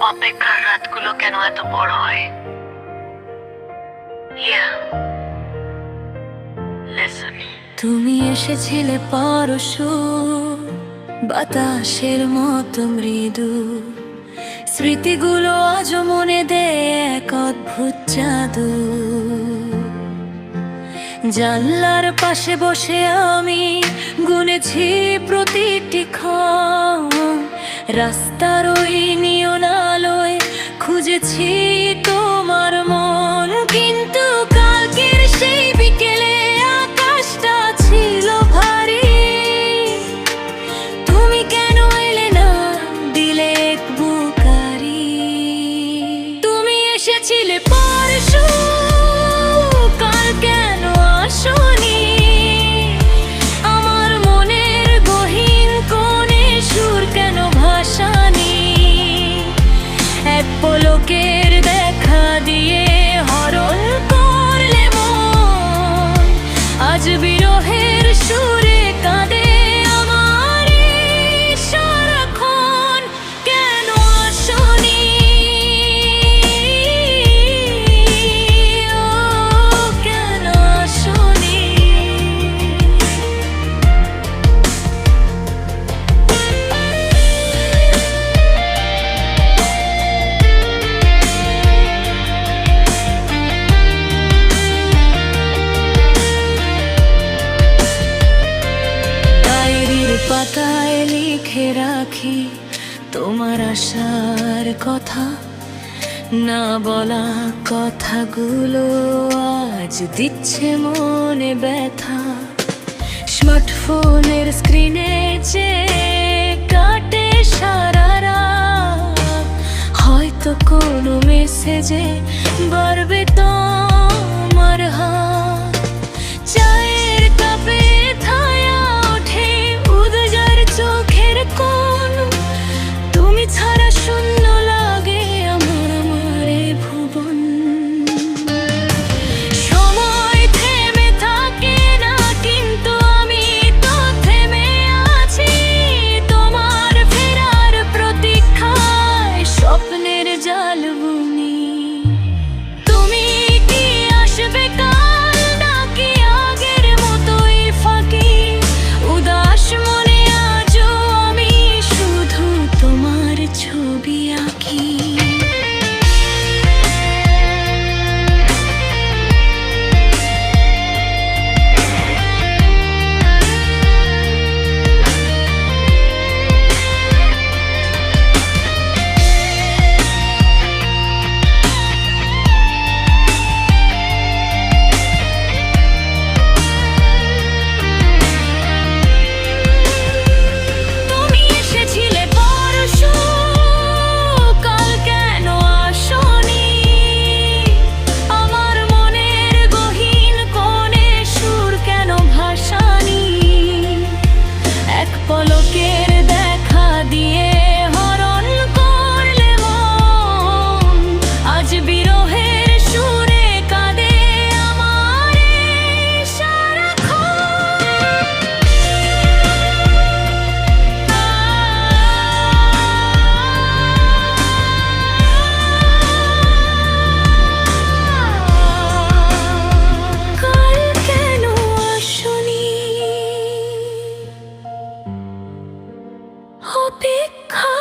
অপেক্ষার রাতগুলো কেন এত বড় হয়? তুমি এসেছিলে পরশু, বাতাসের মতো মৃদু। স্মৃতিগুলো আজ মনে দেয় এক অদ্ভুত জাদু। জানলার পাশে বসে আমি গুনেছি প্রতিটি রাস্তার ওই নিয়ন আলোয় খুঁজেছি তোমার মন। পাতায় লিখে রাখি তোমার আশার কথা। না বলা কথাগুলো আজ দিচ্ছে মনে ব্যথা। স্মার্টফোনের স্ক্রিনে যে কাটে সারা রাত, হয়তো কোনো মেসেজে বাড়বে তো অপেক্ষা